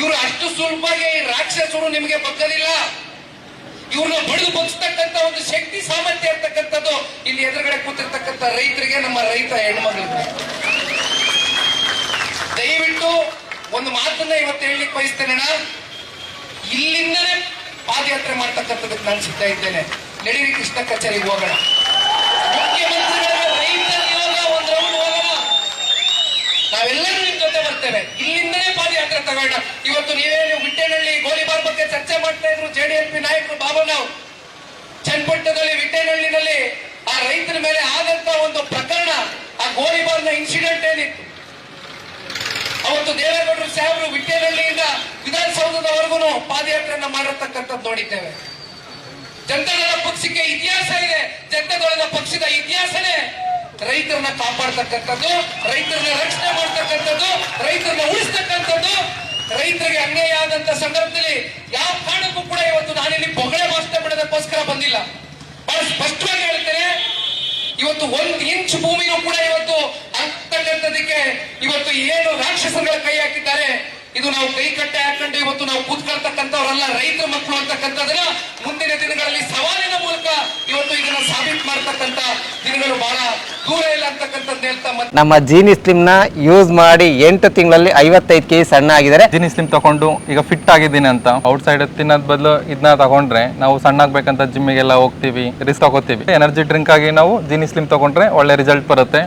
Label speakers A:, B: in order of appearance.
A: ಇವರು ಅಷ್ಟು ಸುಲಭವಾಗಿ ರಾಕ್ಷಸರು ನಿಮಗೆ ಬಗ್ಗದಿಲ್ಲ ಇವ್ರನ್ನ ಬಡಿದು ಬಗ್ಸ್ತಕ್ಕಂತ ಒಂದು ಶಕ್ತಿ ಸಾಮರ್ಥ್ಯ ಇರ್ತಕ್ಕಂಥದ್ದು ಇಲ್ಲಿ ಎದುರುಗಡೆ ಕೂತಿರ್ತಕ್ಕಂಥ ರೈತರಿಗೆ, ನಮ್ಮ ರೈತ ಹೆಣ್ಮಗಳಿಗೆ ದಯವಿಟ್ಟು ಒಂದು ಮಾತನ್ನ ಇವತ್ತು ಹೇಳಲಿಕ್ಕೆ ಬಯಸ್ತೇನೆ ಇಲ್ಲಿಂದನೇ ಪಾದಯಾತ್ರೆ ಮಾಡ್ತಕ್ಕಂಥದಕ್ಕೆ ನಾನು ಸಿಗ್ತಾ ಇದ್ದೇನೆ. ನಡೀರಿ ಕೃಷ್ಣ ಕಚೇರಿಗೆ ಹೋಗೋಣ. ಬೇಡ ಇವತ್ತು ನೀವೇನು ವಿಟ್ಟೇನಹಳ್ಳಿ ಗೋಲಿಬಾರ್ ಬಗ್ಗೆ ಚರ್ಚೆ ಮಾಡ್ತಾ ಇದ್ರು ಜೆಡಿಎಸ್ ನಾಯಕರು ಬಾಬುರಾವ್ ಚನ್ನಪಟ್ಟಣದಲ್ಲಿ ವಿಟ್ಟೇನಹಳ್ಳಿನಲ್ಲಿ ಆ ರೈತರ ಮೇಲೆ ಆದಂತ ಒಂದು ಪ್ರಕರಣ, ಆ ಗೋಲಿಬಾರ್ನ ಇನ್ಸಿಡೆಂಟ್ ಏನಿತ್ತು? ಅವತ್ತು ದೇವೇಗೌಡರು ಸಾಹೇಬರು ವಿಟ್ಟೇನಹಳ್ಳಿಯಿಂದ ವಿಧಾನಸೌಧದವರೆಗೂ ಪಾದಯಾತ್ರೆಯನ್ನ ಮಾಡಿರ್ತಕ್ಕಂಥದ್ದು ನೋಡಿದ್ದೇವೆ. ಜನತಾದಳ ಪಕ್ಷಕ್ಕೆ ಇತಿಹಾಸ ಇದೆ. ಜನತಾದಳದ ಪಕ್ಷದ ಇತಿಹಾಸನೇ ರೈತರನ್ನ ಕಾಪಾಡ್ತಕ್ಕಂಥದ್ದು, ರೈತರನ್ನ ಮಾಡ್ತಕ್ಕಂಥದ್ದು ರೈತರನ್ನ ಉಳಿಸ್ತಕ್ಕಂಥದ್ದು ರೈತರಿಗೆ ಅನ್ಯಾಯ ಆದಂತ ಸಂದರ್ಭದಲ್ಲಿ ಯಾವ ಕಾರಣಕ್ಕೂ ಕೂಡ ಇವತ್ತು ನಾನಿಲ್ಲಿ ಬೊಗಳೆ ಭಾಷಣ ಮಾಡೋದಕ್ಕೋಸ್ಕರ ಬಂದಿಲ್ಲ. ಬಹಳ ಸ್ಪಷ್ಟವಾಗಿ ಹೇಳ್ತೇನೆ, ಇವತ್ತು ಒಂದ್ ಇಂಚ್ ಭೂಮಿನೂ ಕೂಡ ಇವತ್ತು ಆಗ್ತಕ್ಕಂಥದಕ್ಕೆ ಇವತ್ತು ಏನು ರಾಕ್ಷಸಗಳ ಕೈ ಹಾಕಿದ್ದಾರೆ. ಇದು ನಾವು ಕೈ ಕಟ್ಟೆ ಹಾಕೊಂಡು ಇವತ್ತು ನಾವು ಕೂತ್ಕೊಳ್ತಕ್ಕಂಥವ್ರಲ್ಲ, ರೈತರ ಮಕ್ಕಳು ಅಂತಕ್ಕಂಥದನ್ನ ಸಾಬೀತು ಮಾಡ್ತಕ್ಕಂಥ ದಿನಗಳು ಬಹಳ ದೂರ ಇಲ್ಲ ಅಂತಕ್ಕಂಥದ್ದು ಹೇಳ್ತಾ ಮತ್ತೆ
B: ನಮ್ಮ ಜೀನಿ ಸ್ಲಿಮ್ನ ಯೂಸ್ ಮಾಡಿ ಎಂಟು ತಿಂಗಳಲ್ಲಿ ಐವತ್ತೈದು ಕೆ ಜಿ ಸಣ್ಣ ಆಗಿದ್ದಾರೆ.
C: ಜೀನಿ ಸ್ಲಿಮ್ ತಗೊಂಡು ಈಗ ಫಿಟ್ ಆಗಿದ್ದೀನಿ ಅಂತ. ಔಟ್ ಸೈಡ್ ತಿನ್ನೋದ್ ಬದಲು ಇದನ್ನ ತಗೊಂಡ್ರೆ ನಾವು ಸಣ್ಣ ಆಗ್ಬೇಕಂತ ಜಿಮ್ಮಿಗೆಲ್ಲ ಹೋಗ್ತೀವಿ ರಿಸ್ಕ್ ತಗೋತೀವಿ. ಎನರ್ಜಿ ಡ್ರಿಂಕ್ ಆಗಿ ನಾವು ಜೀನಿ ಸ್ಲಿಮ್ ತಗೊಂಡ್ರೆ ಒಳ್ಳೆ ರಿಸಲ್ಟ್ ಬರುತ್ತೆ.